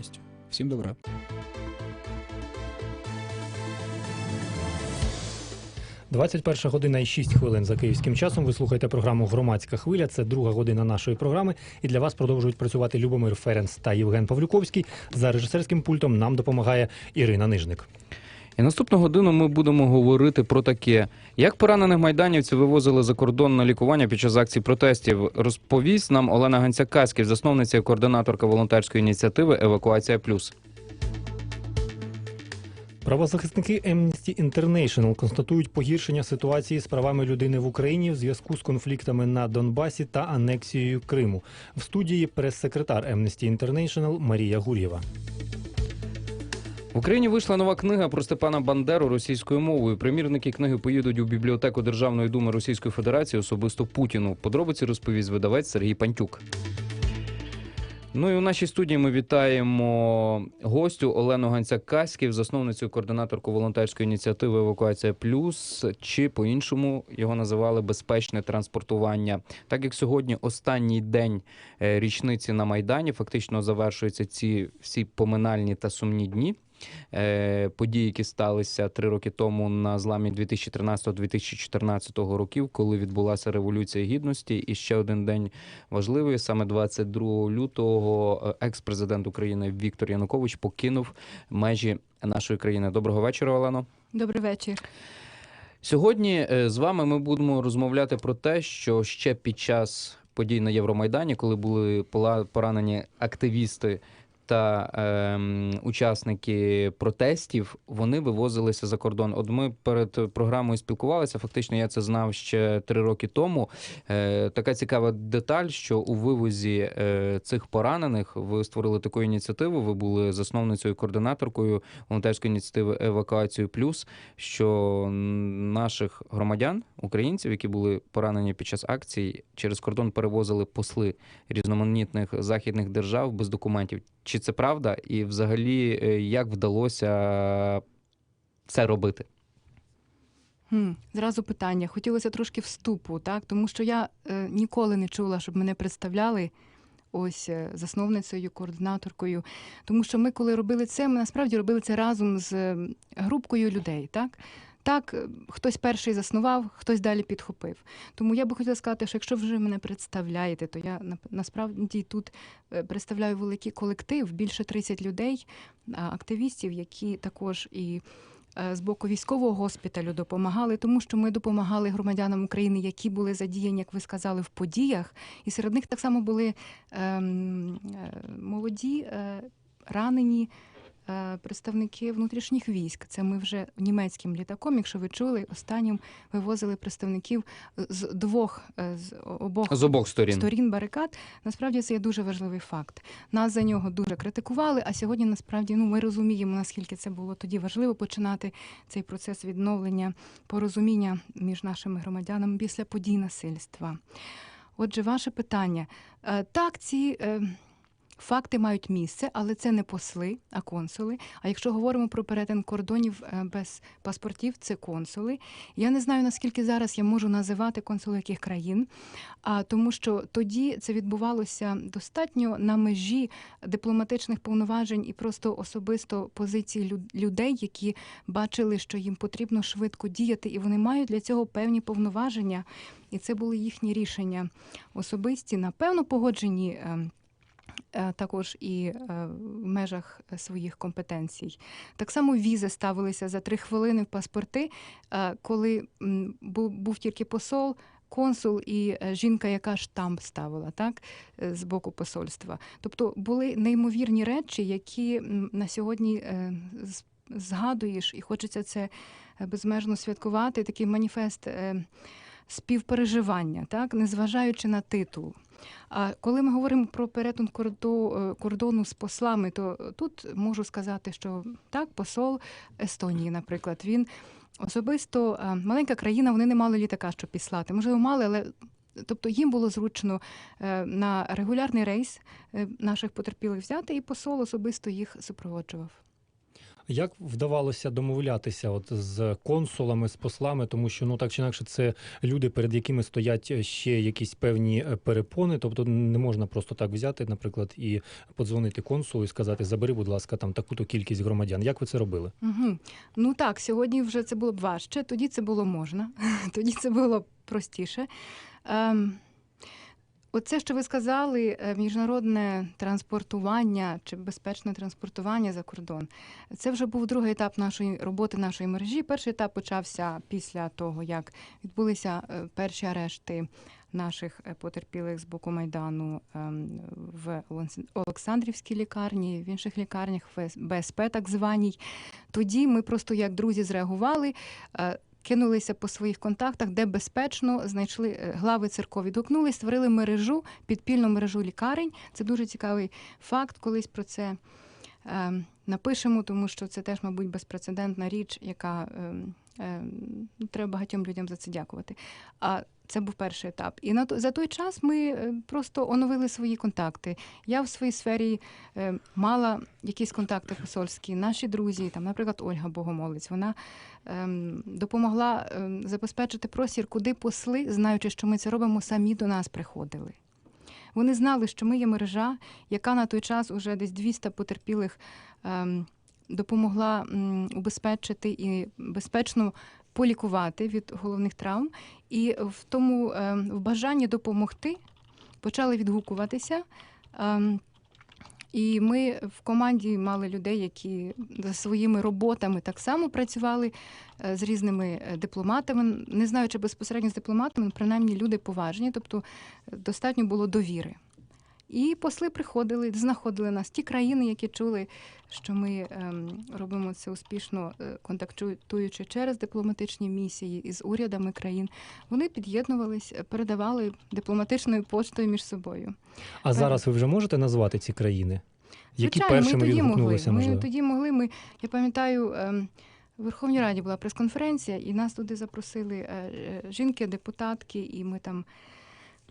повністю. Всім добра. – 21 година і 6 хвилин за київським часом. Ви слухаєте програму Громадська хвиля. Це друга година нашої програми. І для вас продовжують працювати Любомир Ференс та Євген Павлюковський. За режисерським пультом нам допомагає Ірина Нижник. І наступну годину ми будемо говорити про таке, як поранених майданівців вивозили за кордон на лікування під час акцій протестів. Розповість нам Олена Ганця-Каськів, засновниця і координаторка волонтерської ініціативи Евакуація Плюс. Правозахисники Amnesty International констатують погіршення ситуації з правами людини в Україні в зв'язку з конфліктами на Донбасі та анексією Криму. В студії прес-секретар Amnesty International Марія Гур'єва. В Україні вийшла нова книга про Степана Бандеру російською мовою. Примірники книги поїдуть у бібліотеку Державної думи Російської Федерації особисто Путіну. Подробиці розповість видавець Сергій Пантюк. Ну і у нашій студії ми вітаємо гостю Олену Ганцяк-Каськів, засновницю координаторку волонтерської ініціативи Евакуація Плюс, чи по-іншому його називали безпечне транспортування. Так як сьогодні останній день е, річниці на Майдані, фактично завершуються ці всі поминальні та сумні дні. Е, Події, які сталися три роки тому на зламі 2013-2014 років, коли відбулася революція гідності, і ще один день важливий. Саме 22 лютого е, екс-президент України Віктор Янукович покинув межі нашої країни. Доброго вечора, Олено. Добрий вечір. Сьогодні е, з вами ми будемо розмовляти про те, що ще під час подій на Євромайдані, коли були поранені активісти та ем, учасники протестів, вони вивозилися за кордон. От ми перед програмою спілкувалися. Фактично, я це знав ще три роки тому. Е, така цікава деталь, що у вивозі е, цих поранених ви створили таку ініціативу. Ви були засновницею координаторкою волонтерської ініціативи Евакуацію Плюс що наших громадян, українців, які були поранені під час акцій, через кордон перевозили посли різноманітних західних держав без документів. Чи це правда? І взагалі, е, як вдалося це робити? Хм, зразу питання. Хотілося трошки вступу, так? Тому що я е, ніколи не чула, щоб мене представляли ось е, засновницею, координаторкою. Тому що ми, коли робили це, ми насправді робили це разом з е, групкою людей, так? Так, е, хтось перший заснував, хтось далі підхопив. Тому я би хотіла сказати, що якщо вже мене представляєте, то я на- насправді тут е, представляю великий колектив, більше 30 людей, активістів, які також і е, з боку військового госпіталю допомагали, тому що ми допомагали громадянам України, які були задіяні, як ви сказали, в подіях. І серед них так само були ем, е, молоді, е, ранені. Е, Представники внутрішніх військ, це ми вже німецьким літаком, якщо ви чули, останнім вивозили представників з двох е, з обох З обох сторін. сторін барикад. Насправді це є дуже важливий факт. Нас за нього дуже критикували. А сьогодні насправді ну ми розуміємо, наскільки це було тоді важливо починати цей процес відновлення порозуміння між нашими громадянами після подій насильства. Отже, ваше питання. Е, Так, ці. Факти мають місце, але це не посли, а консули. А якщо говоримо про перетин кордонів е, без паспортів, це консули. Я не знаю наскільки зараз я можу називати консули яких країн, а тому, що тоді це відбувалося достатньо на межі дипломатичних повноважень і просто особисто позиції люд- людей, які бачили, що їм потрібно швидко діяти, і вони мають для цього певні повноваження. І це були їхні рішення особисті, напевно, погоджені. Е, Також і е, в межах своїх компетенцій. Так само візи ставилися за три хвилини в паспорти, е, коли був, тільки посол, консул і жінка, яка штамп ставила так, з боку посольства. Тобто були неймовірні речі, які на сьогодні згадуєш, і хочеться це безмежно святкувати. Такий маніфест співпереживання, так, незважаючи на титул. А коли ми говоримо про перетин е, кордону з послами, то тут можу сказати, що так, посол Естонії, наприклад, він особисто е, маленька країна, вони не мали літака, щоб післати. Можливо, мали, але тобто їм було зручно е, на регулярний рейс наших потерпілих взяти, і посол особисто їх супроводжував. Як вдавалося домовлятися от з консулами, з послами, тому що ну так чи інакше це люди, перед якими стоять ще якісь певні е, перепони. Тобто не можна просто так взяти, наприклад, і подзвонити консулу і сказати Забери, будь ласка, там таку-то кількість громадян. Як ви це робили? Угу. Ну так, сьогодні вже це було б важче, тоді це було можна, тоді це було простіше. Ем, Оце, що ви сказали, е, міжнародне транспортування чи безпечне транспортування за кордон. Це вже був другий етап нашої роботи нашої мережі. Перший етап почався після того, як відбулися е, перші арешти наших е, потерпілих з боку майдану ем, в Олександрівській лікарні, в інших лікарнях, в БСП так званій. Тоді ми просто як друзі зреагували. Кинулися по своїх контактах, де безпечно знайшли е, глави церков, відгукнулись, створили мережу, підпільну мережу лікарень. Це дуже цікавий факт. Колись про це е, напишемо, тому що це теж, мабуть, безпрецедентна річ, яка е, е, ну, треба багатьом людям за це дякувати. А це був перший етап. І на за той час ми е, просто оновили свої контакти. Я в своїй сфері е, мала якісь контакти посольські. Наші друзі, там, наприклад, Ольга Богомолець, вона ем, допомогла ем, забезпечити простір, куди посли, знаючи, що ми це робимо, самі до нас приходили. Вони знали, що ми є мережа, яка на той час уже десь 200 потерпілих ем, допомогла убезпечити і безпечно полікувати від головних травм. І в тому ем, в бажанні допомогти почали відгукуватися. Ем, і ми в команді мали людей, які за своїми роботами так само працювали е, з різними е, дипломатами. Не знаю, чи безпосередньо з дипломатами, принаймні люди поважні, тобто е, достатньо було довіри. І посли приходили, знаходили нас ті країни, які чули, що ми ем, робимо це успішно, е, контактуючи через дипломатичні місії із урядами країн. Вони під'єднувались, е, передавали дипломатичною поштою між собою. А зараз ви вже можете назвати ці країни? Які Звичайно, першими ми тоді могли. відгукнулися? Ми тоді могли. Ми я пам'ятаю. ем, В Верховній Раді була прес-конференція, і нас туди запросили е, е, жінки, депутатки, і ми там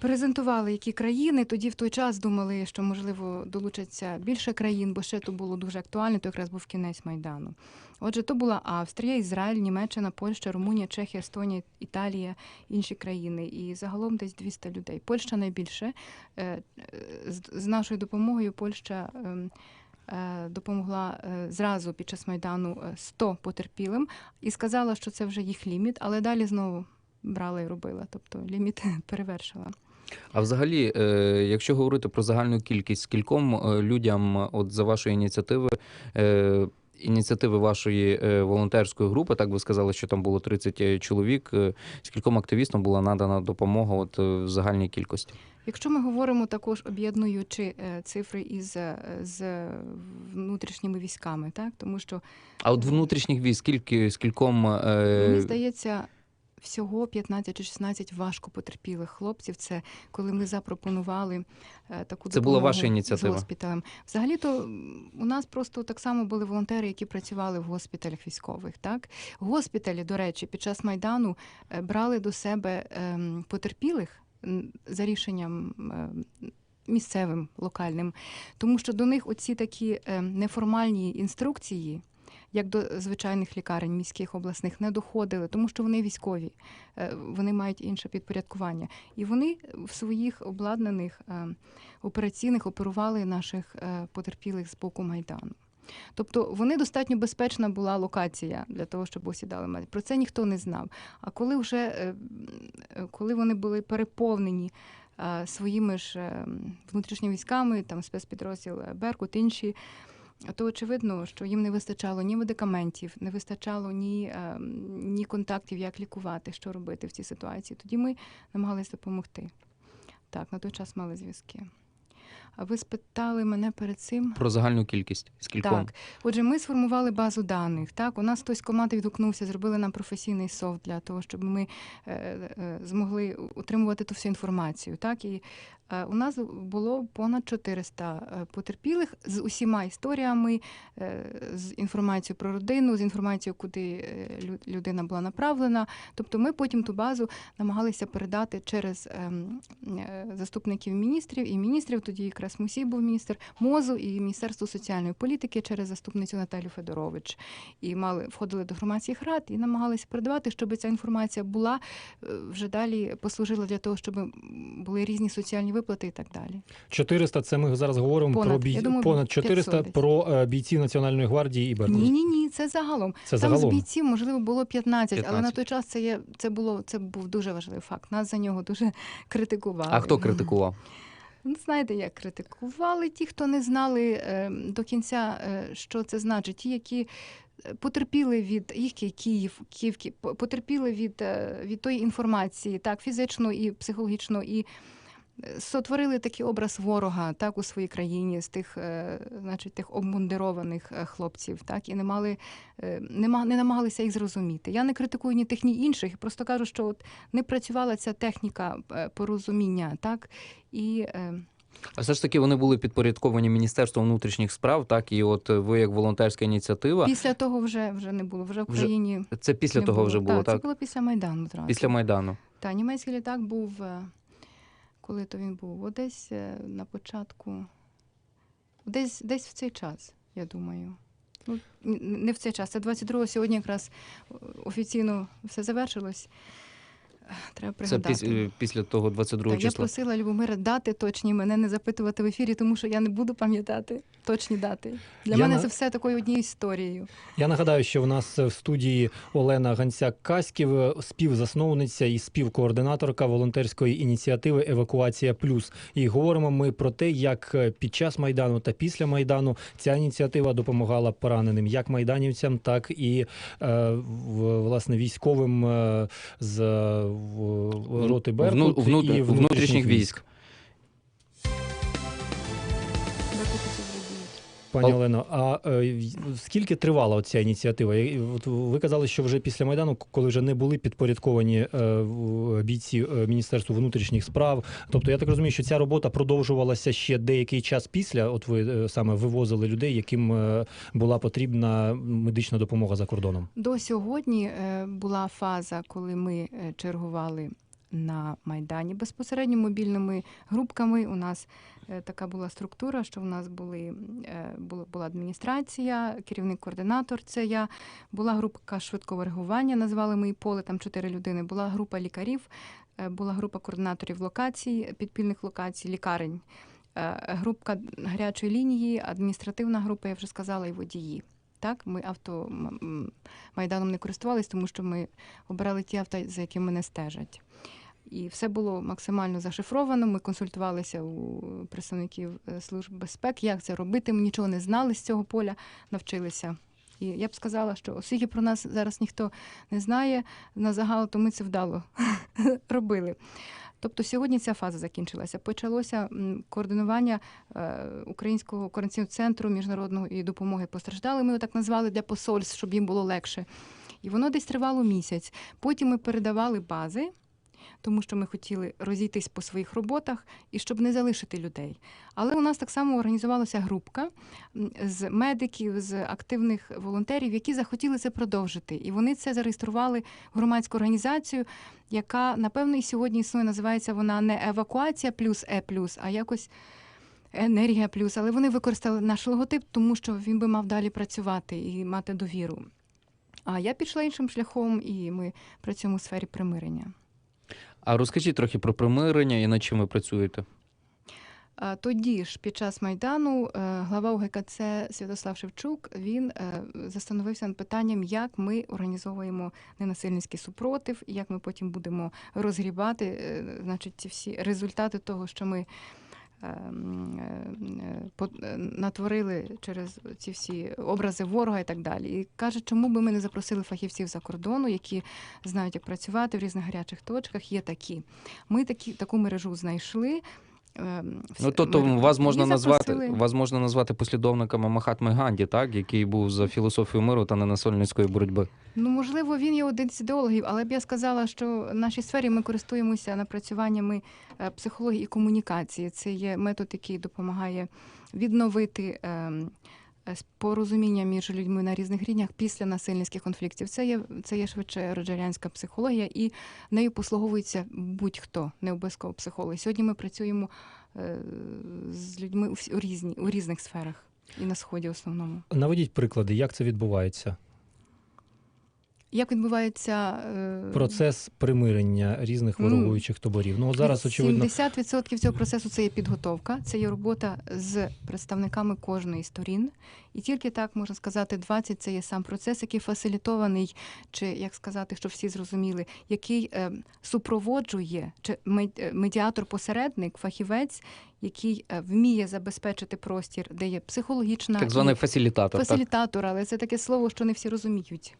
презентували, які країни. Тоді в той час думали, що можливо долучаться більше країн, бо ще то було дуже актуально, то якраз був кінець Майдану. Отже, то була Австрія, Ізраїль, Німеччина, Польща, Румунія, Чехія, Естонія, Італія, інші країни. І загалом десь 200 людей. Польща найбільше. Е, е, З, нашою допомогою Польща. ем, е, Допомогла зразу під час майдану е, 100 потерпілим і сказала, що це вже їх ліміт, але далі знову брала і робила. Тобто ліміт перевершила. А взагалі, е, якщо говорити про загальну кількість, скільком е, людям, от за вашої ініціативи, е, ініціативи вашої волонтерської групи, так ви сказали, що там було 30 чоловік, скільком активістам була надана допомога от, в загальній кількості? Якщо ми говоримо також об'єднуючи цифри із з внутрішніми військами, так тому що А от внутрішніх військ, скільки, скільком... мені здається. Всього 15 чи 16 важко потерпілих хлопців. Це коли ми запропонували е, таку Це була ваша ініціатива? з госпіталем. Взагалі-то у нас просто так само були волонтери, які працювали в госпіталях військових. Так, госпіталі, до речі, під час майдану е, брали до себе ем, потерпілих за рішенням. ем, Місцевим локальним, тому що до них оці такі е, неформальні інструкції, як до звичайних лікарень міських обласних, не доходили, тому що вони військові, е, вони мають інше підпорядкування. І вони в своїх обладнаних е, операційних оперували наших е, потерпілих з боку майдану. Тобто вони достатньо безпечна була локація для того, щоб осідали медики. Про це ніхто не знав. А коли вже коли вони були переповнені своїми ж внутрішніми військами, там спецпідрозділ Беркут, інші, то очевидно, що їм не вистачало ні медикаментів, не вистачало ні, е, ні контактів, як лікувати, що робити в цій ситуації. Тоді ми намагалися допомогти. Так, на той час мали зв'язки. А ви спитали мене перед цим. Про загальну кількість, скільком? Так, отже, ми сформували базу даних. Так, у нас хтось команди відгукнувся, зробили нам професійний софт для того, щоб ми е, е, змогли утримувати ту всю інформацію. Так, і У нас було понад 400 е, потерпілих з усіма історіями, е, з інформацією про родину, з інформацією, куди е, людина була направлена. Тобто ми потім ту базу намагалися передати через ем, е, заступників міністрів і міністрів. Тоді якраз Мусій був міністр МОЗу і Міністерство соціальної політики через заступницю Наталю Федорович. І мали входили до громадських рад і намагалися передавати, щоб ця інформація була е, вже далі послужила для того, щоб були різні соціальні виплати і так далі. 400 – це ми зараз говоримо Понад, про бій... я думаю, понад 400 500 про е, бійців Національної гвардії і Беркут. Ні, ні, ні, це загалом. Це Там загалом. з бійців, можливо, було 15, але на той час це є це було це був дуже важливий факт. Нас за нього дуже критикували. А хто критикував? Ну, знаєте, як критикували ті, хто не знали е, до кінця, е, що це значить. Ті, які е, потерпіли від їх Ки- Київ, потерпіли від, е, від тої інформації, так, фізично і психологічно, і сотворили такий образ ворога так, у своїй країні з тих, е, значить, тих обмундированих е, хлопців, так, і не мали, е, не, не намагалися їх зрозуміти. Я не критикую ні тих, ні інших, просто кажу, що от не працювала ця техніка порозуміння, так, і А все ж таки вони були підпорядковані Міністерству внутрішніх справ, так і от ви як волонтерська ініціатива. після того вже, вже не було. Вже в Вже Це після того вже було, так. Це було після Майдану зразу. Після Майдану. Та німецький літак був, коли то він був? О, десь е, на початку, десь, десь в цей час, я думаю. Ну, не в цей час, це 22-го, сьогодні якраз е, офіційно все завершилось. Треба Це пригадати. піс- е, після того 22 Так, я просила Любомира дати точні мене не запитувати в ефірі, тому що я не буду пам'ятати точні дати. Для Я мене на- це все такою однією історією. Я нагадаю, що в нас в студії Олена Ганцяк-Каськів, співзасновниця і співкоординаторка волонтерської ініціативи Евакуація Плюс. І говоримо ми про те, як під час майдану та після майдану ця ініціатива допомагала пораненим як майданівцям, так і е, в- власне військовим е, з в- роти Беркут Вну- вну- і внутрішніх військ. Пані Олено, а е, скільки тривала ця ініціатива? От ви казали, що вже після майдану, коли вже не були підпорядковані е, бійці е, Міністерству внутрішніх справ. Тобто, я так розумію, що ця робота продовжувалася ще деякий час після. От ви е, саме вивозили людей, яким е, була потрібна медична допомога за кордоном. До сьогодні е, була фаза, коли ми е, чергували на Майдані безпосередньо мобільними групками. У нас е, така була структура, що у нас були, е, була, адміністрація, керівник-координатор, це я, була група швидкого реагування, назвали ми поле, там чотири людини, була група лікарів, е, була група координаторів локацій, підпільних локацій, лікарень. е, Група гарячої лінії, адміністративна група, я вже сказала, і водії. Так, ми авто м- м, майданом не користувались, тому що ми обирали ті авто, за якими не стежать. І все було максимально зашифровано. Ми консультувалися у представників е, служб безпеки, як це робити. Ми нічого не знали з цього поля, навчилися. І я б сказала, що оскільки про нас зараз ніхто не знає на загал, то ми це вдало робили. Тобто сьогодні ця фаза закінчилася. Почалося координування е, Українського координаційного центру міжнародного і допомоги постраждалим. Ми його так назвали для посольств, щоб їм було легше. І воно десь тривало місяць. Потім ми передавали бази, тому що ми хотіли розійтись по своїх роботах і щоб не залишити людей. Але у нас так само організувалася групка з медиків, з активних волонтерів, які захотіли це продовжити. І вони це зареєстрували в громадську організацію, яка, напевно, і сьогодні існує, називається вона не евакуація плюс Е плюс, а якось. Енергія плюс, але вони використали наш логотип, тому що він би мав далі працювати і мати довіру. А я пішла іншим шляхом, і ми працюємо у сфері примирення. А розкажіть трохи про примирення і над чим ви працюєте. Тоді ж, під час майдану, е, глава УГКЦ Святослав Шевчук він е, застановився над питанням, як ми організовуємо ненасильницький супротив, і як ми потім будемо розгрібати, е, значить, ці всі результати того, що ми. Е, м, е, е, Натворили через ці всі образи ворога і так далі. І каже, чому би ми не запросили фахівців за кордону, які знають, як працювати в різних гарячих точках. Є такі. Ми такі, таку мережу знайшли. Ем, Ну тобто ми- вас можна назвати запросили. вас можна назвати послідовниками Махатми Ганді, так який був за філософію миру та ненасильницької боротьби. Ну, можливо, він є один з ідеологів, але б я сказала, що в нашій сфері ми користуємося напрацюваннями е, психології і комунікації. Це є метод, який допомагає відновити. Е, Порозуміння між людьми на різних рівнях після насильницьких конфліктів. Це є це є швидше роджерянська психологія, і нею послуговується будь-хто, не обов'язково психологи. Сьогодні ми працюємо е, з людьми у, різні у різних сферах і на сході основному. Наведіть приклади, як це відбувається. Як відбувається е, Процес примирення різних ворогуючих таборів. Ну от зараз очевидно. 70% цього процесу це є підготовка, це є робота з представниками кожної сторін. І тільки так можна сказати, 20 – це є сам процес, який фасилітований, чи як сказати, щоб всі зрозуміли, який е, супроводжує чи е, медіатор-посередник, фахівець, який е, вміє забезпечити простір, де є психологічна Так званий фасилітатор. Так? Але це таке слово, що не всі розуміють.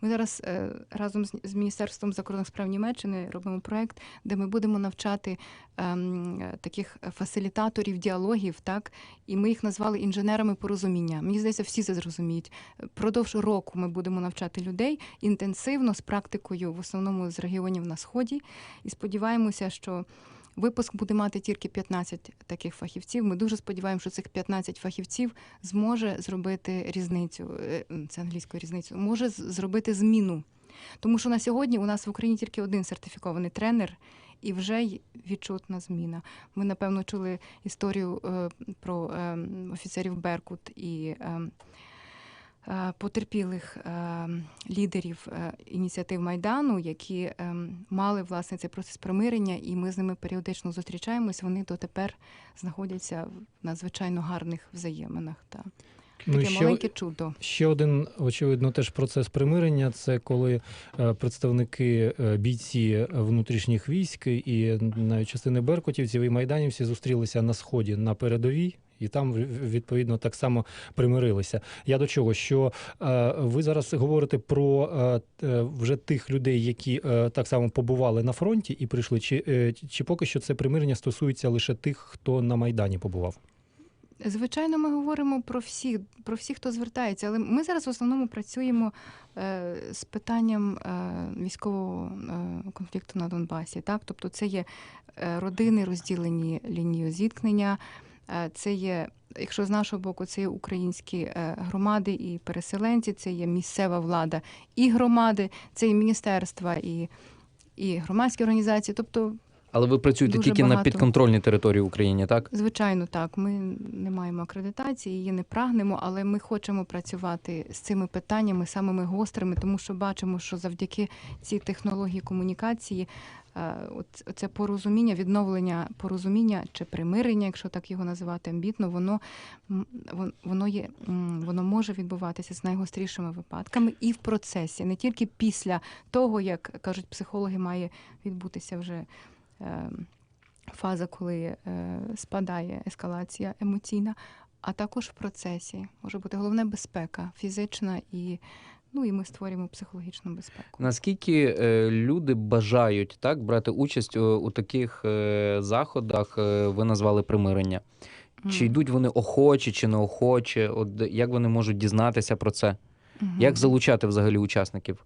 Ми зараз е, разом з, Міністерством закордонних справ Німеччини робимо проект, де ми будемо навчати ем, таких фасилітаторів діалогів, так і ми їх назвали інженерами порозуміння. Мені здається, всі це зрозуміють. Продовж року ми будемо навчати людей інтенсивно з практикою, в основному з регіонів на сході, і сподіваємося, що. Випуск буде мати тільки 15 таких фахівців. Ми дуже сподіваємося, що цих 15 фахівців зможе зробити різницю. е, Це англійською різницю, може зробити зміну. Тому що на сьогодні у нас в Україні тільки один сертифікований тренер, і вже відчутна зміна. Ми, напевно, чули історію е, про е, офіцерів Беркут і. Е, Потерпілих е, лідерів е, ініціатив Майдану, які мали власне цей процес примирення, і ми з ними періодично зустрічаємось. Вони дотепер знаходяться в надзвичайно гарних взаєминах. Та Ну, таке ще- маленьке чудо. Ще один, очевидно, теж процес примирення це коли представники бійці внутрішніх військ і навіть частини беркутівців і майданівці зустрілися на сході на передовій. І там відповідно так само примирилися. Я до чого? Що е, ви зараз говорите про е, е, вже тих людей, які так само побували на фронті і прийшли, чи, чи поки що це примирення стосується лише тих, хто на майдані побував? Звичайно, ми говоримо про всіх, про всіх, хто звертається, але ми зараз в основному працюємо е, з питанням е, військового е, конфлікту на Донбасі. Так? Тобто це є родини, розділені лінією зіткнення. Е, Це є, якщо з нашого боку, це є українські е, громади і переселенці, це є місцева влада і громади, це є міністерства і, і громадські організації. Тобто Але ви працюєте Дуже тільки на підконтрольній території України, так? Звичайно, так. Ми не маємо акредитації, її не прагнемо, але ми хочемо працювати з цими питаннями самими гострими, тому що бачимо, що завдяки цій технології комунікації оце порозуміння, відновлення порозуміння чи примирення, якщо так його називати амбітно, воно воно є воно може відбуватися з найгострішими випадками і в процесі, не тільки після того, як кажуть психологи, має відбутися вже. е, фаза, коли е, спадає ескалація емоційна, а також в процесі може бути головне безпека фізична і. Ну і ми створюємо психологічну безпеку. Наскільки е, люди бажають так брати участь у, у таких е, заходах, е, ви назвали примирення? Чи йдуть вони охоче, чи неохоче? От як вони можуть дізнатися про це? Мгм. Як залучати взагалі учасників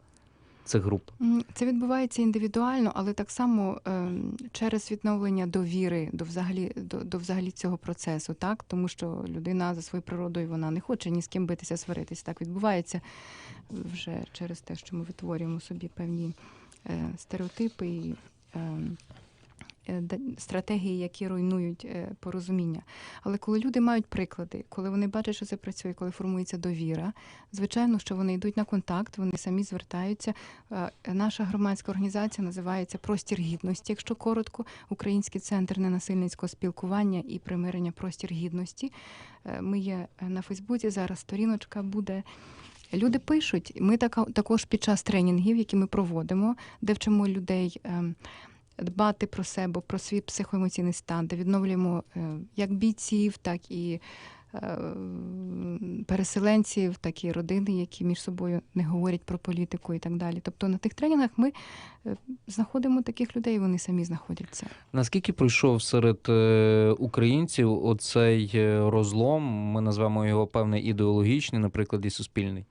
цих груп? Це відбувається індивідуально, але так само ем, через відновлення довіри до взагалі до, до взагалі цього процесу, так тому що людина за своєю природою вона не хоче ні з ким битися, сваритись. Так відбувається вже через те, що ми витворюємо собі певні е, стереотипи і ем, стратегії, які руйнують е, порозуміння. Але коли люди мають приклади, коли вони бачать, що це працює, коли формується довіра, звичайно, що вони йдуть на контакт, вони самі звертаються. Е, Наша громадська організація називається Простір гідності, якщо коротко, Український центр ненасильницького спілкування і примирення Простір гідності. Е, Ми є е, на Фейсбуці. Зараз сторіночка буде. Люди пишуть. Ми також під час тренінгів, які ми проводимо, де вчимо людей. Дбати про себе, про свій психоемоційний стан, де відновлюємо е, як бійців, так і е, переселенців, так і родини, які між собою не говорять про політику і так далі. Тобто на тих тренінгах ми е, знаходимо таких людей, вони самі знаходяться. Наскільки пройшов серед українців оцей розлом, ми назвемо його певний ідеологічний, наприклад, і суспільний?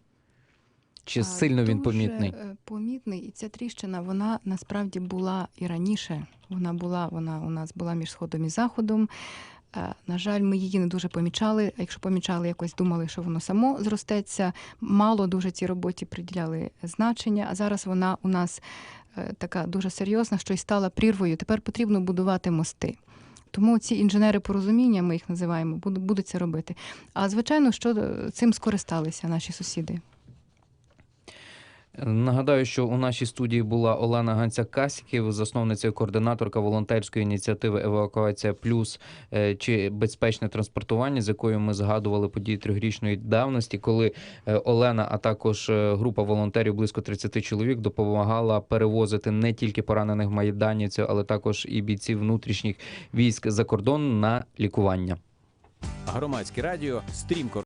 Чи А, сильно він помітний? е, Помітний, і ця тріщина вона насправді була і раніше. Вона була, вона у нас була між сходом і заходом. Е, На жаль, ми її не дуже помічали. А якщо помічали, якось думали, що воно само зростеться. Мало дуже цій роботі приділяли значення. А зараз вона у нас е, така дуже серйозна, що й стала прірвою. Тепер потрібно будувати мости. Тому ці інженери порозуміння, ми їх називаємо, будуть це робити. А звичайно, що цим скористалися наші сусіди. Нагадаю, що у нашій студії була Олена Ганця Касіків, засновниця і координаторка волонтерської ініціативи Евакуація Плюс е, чи безпечне транспортування, з якою ми згадували події трьохрічної давності, коли е, Олена, а також е, група волонтерів близько 30 чоловік допомагала перевозити не тільки поранених майданівців, але також і бійців внутрішніх військ за кордон на лікування. Громадське радіо стрімко